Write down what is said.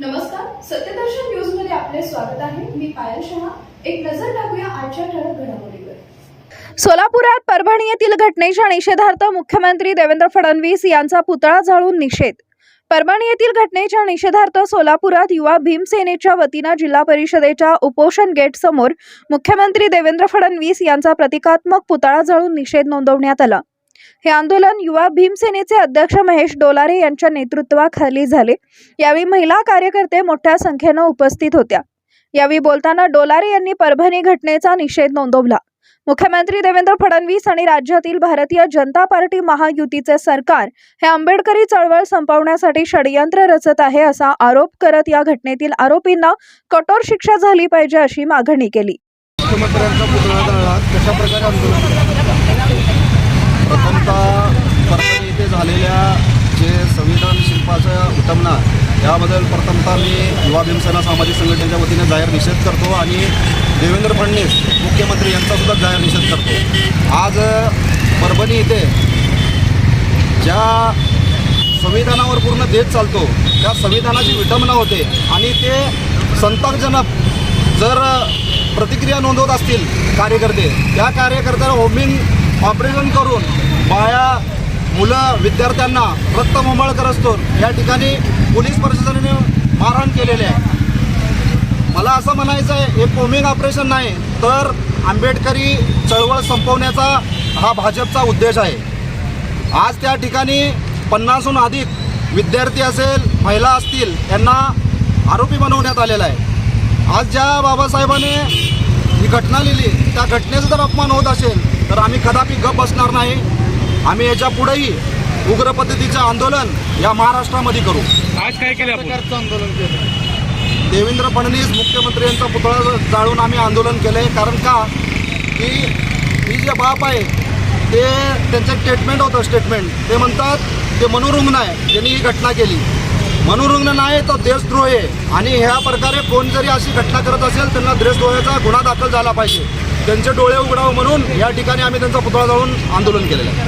नमस्कार सत्यदर्शन न्यूजमध्ये आपले स्वागत आहे. मी पायल शहा. एक नजर टाकूया आजच्या ठळक घडामोडीवर. सोलापुरात परभणी येथील घटनेच्या निषेधार्थ मुख्यमंत्री देवेंद्र फडणवीस यांचा पुतळा जाळून निषेध. परभणी येथील घटनेच्या निषेधार्थ सोलापुरात युवा भीमसेनेच्या वतीनं जिल्हा परिषदेच्या उपोषण गेट समोर मुख्यमंत्री देवेंद्र फडणवीस यांचा प्रतिकात्मक पुतळा जाळून निषेध नोंदवण्यात आला. हे आंदोलन युवा भीमसेनेचे अध्यक्ष महेश डोलारे यांच्या नेतृत्वाखाली झाले. यावेळी महिला कार्यकर्ते मोठ्या संख्येनं उपस्थित होत्या. यावेळी बोलताना डोलारे यांनी परभणी घटनेचा निषेध नोंदवला. मुख्यमंत्री देवेंद्र फडणवीस आणि राज्यातील भारतीय जनता पार्टी महायुतीचे सरकार हे आंबेडकरी चळवळ संपवण्यासाठी षडयंत्र रचत आहे असा आरोप करत या घटनेतील आरोपींना कठोर शिक्षा झाली पाहिजे अशी मागणी केली. प्रथमतः परभणी येथे झालेल्या जे संविधान शिल्पाचं उटमना याबद्दल प्रथमतः मी युवा भीमसेना सामाजिक संघटनेच्या वतीने जाहीर निषेध करतो आणि देवेंद्र फडणवीस मुख्यमंत्री यांचासुद्धा जाहीर निषेध करतो. आज परभणी येथे ज्या संविधानावर पूर्ण देश चालतो त्या संविधानाची विटंबना होते आणि ते संतापजनक जर प्रतिक्रिया नोंदवत असतील कार्यकर्ते त्या कार्यकर्त्याला होमिंग ऑपरेशन करून बाया मुलं विद्यार्थ्यांना रक्तमोमळ करत. या ठिकाणी पोलीस प्रशासनाने मारहाण केलेले आहे. मला असं म्हणायचं आहे हे कोमिंग ऑपरेशन नाही तर आंबेडकरी चळवळ संपवण्याचा हा भाजपचा उद्देश आहे. आज त्या ठिकाणी पन्नासहून अधिक विद्यार्थी असेल महिला असतील यांना आरोपी बनवण्यात आलेला आहे. आज ज्या बाबासाहेबाने ही घटना लिहिली. त्या घटनेचा जर अपमान होत असेल तर आम्ही कदापि गप बसणार नाही. आम्ही याच्या पुढेही उग्र पद्धतीचं आंदोलन या महाराष्ट्रामध्ये करू. आज काय केलं आपण? आंदोलन केलं. देवेंद्र फडणवीस मुख्यमंत्री यांचा पुतळा जाळून आम्ही आंदोलन केलं आहे कारण का? की ही जे बाप आहे ते त्यांचं स्टेटमेंट होतं स्टेटमेंट ते म्हणतात ते मनोरुग्ण आहे. ज्यांनी ही घटना केली. मनोरुग्ण नाही तर देशद्रोह आहे. आणि ह्या प्रकारे कोण जरी अशी घटना करत असेल त्यांना देशद्रोहाचा गुन्हा दाखल झाला पाहिजे. त्यांचे डोळे उघडावं म्हणून या ठिकाणी आम्ही त्यांचा पुतळा जाळून आंदोलन केलेलं आहे.